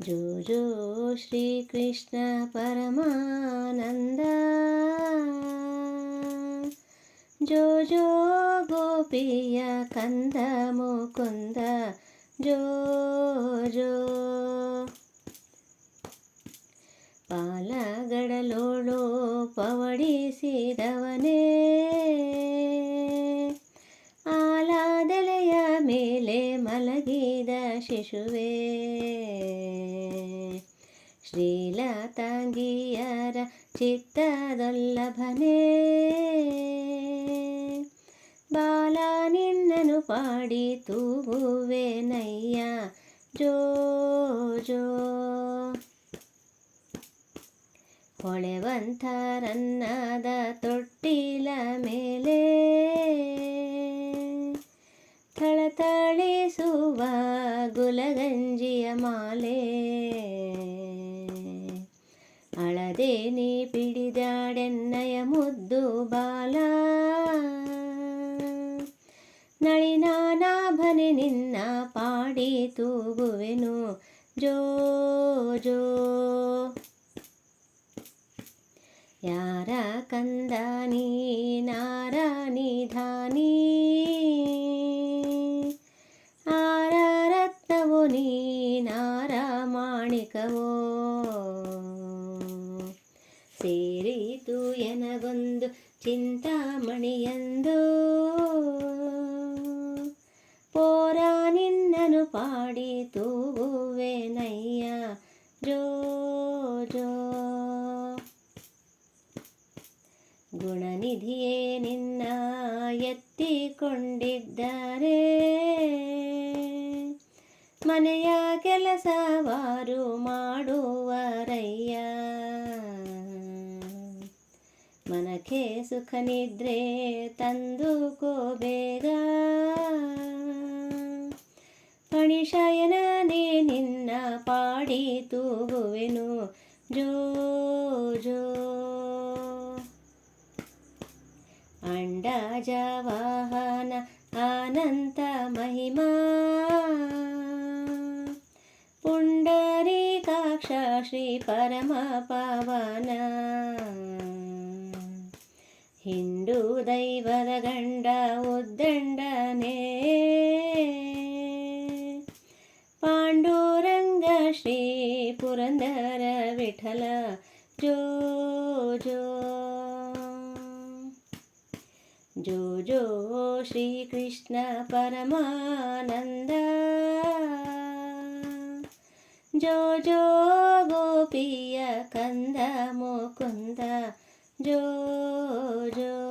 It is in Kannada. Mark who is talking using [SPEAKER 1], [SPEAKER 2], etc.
[SPEAKER 1] ಜೋ ಜೋ ಶ್ರೀಕೃಷ್ಣ ಪರಮಾನಂದ. ಜೋ ಜೋ ಗೋಪಿಯ ಕಂದ ಮುಕುಂದ. ಜೋ ಜೋ ಪಾಲಗಡಲೋಳು ಪವಡಿಸಿದವನೇ. ಆಲಾದೆಲೆಯ ಮೇಲೆ ಮಲಗಿದ ಶಿಶುವೇ. ಶ್ರೀಲತಾಂಗಿಯರ ಚಿತ್ತದೊಲ್ಲಭನೇ. ಬಾಲ ನಿನ್ನನು ಪಾಡಿ ತೂಗುವೆನಯ್ಯ ಜೋ ಜೋ. ಹೊಳೆವಂತರನ್ನದ ತೊಟ್ಟಿಲ ಮೇಲೆ ಅಳದೆ ನೀ ಪಿಡಿದಾಡೆನ್ನಯ ಮುದ್ದು ಬಾಲ ನಳಿನಾನಾಭನೆ ನಿನ್ನ ಪಾಡಿ ತೂಗುವೆನು ಜೋ ಜೋ ಯಾರ ಕಂದ ನೀನಾರ ನಿಧಾನಿ ಸೇರಿತು ಎನಗೊಂದು ಚಿಂತಾಮಣಿಯಂದು. ಪೋರ ನಿನ್ನನು ಪಾಡಿ ತೂಗುವೆನಯ್ಯ ಜೋ ಜೋ. ಗುಣನಿಧಿಯೇ ನಿನ್ನ ಎತ್ತಿಕೊಂಡಿದ್ದಾರೆ. ಮನೆಯ ಕೆಲಸವಾರು ಮಾಡುವರಯ್ಯ. ಮನಕ್ಕೆ ಸುಖ ನಿದ್ರೆ ಬೇಗ ಫಣಿಶಯನನೇ ನಿನ್ನ ಪಾಡಿ ತೂಗುವೆನು. ಜೋ ಜೋ. ಅಂಡಜವಾಹನ ಅನಂತ ಮಹಿಮಾ. ಪುಂಡರೀಕಾಕ್ಷ ಶ್ರೀ ಪರಮ ಪವನ. ಹಿಂದೂ ದೈವದ ಗಂಡ ಉದ್ದಂಡನೇ ಪಾಂಡುರಂಗ ಶ್ರೀ ಪುರಂದರ ವಿಠಲ ಜೋ ಜೋ ಜೋ ಜೋ ಶ್ರೀಕೃಷ್ಣ ಪರಮಾನಂದ ಜೋ ಜೋ ಗೋಪಿಯ ಕಂದ ಮುಕುಂದ ಜೋ ಜೋ ಜೋ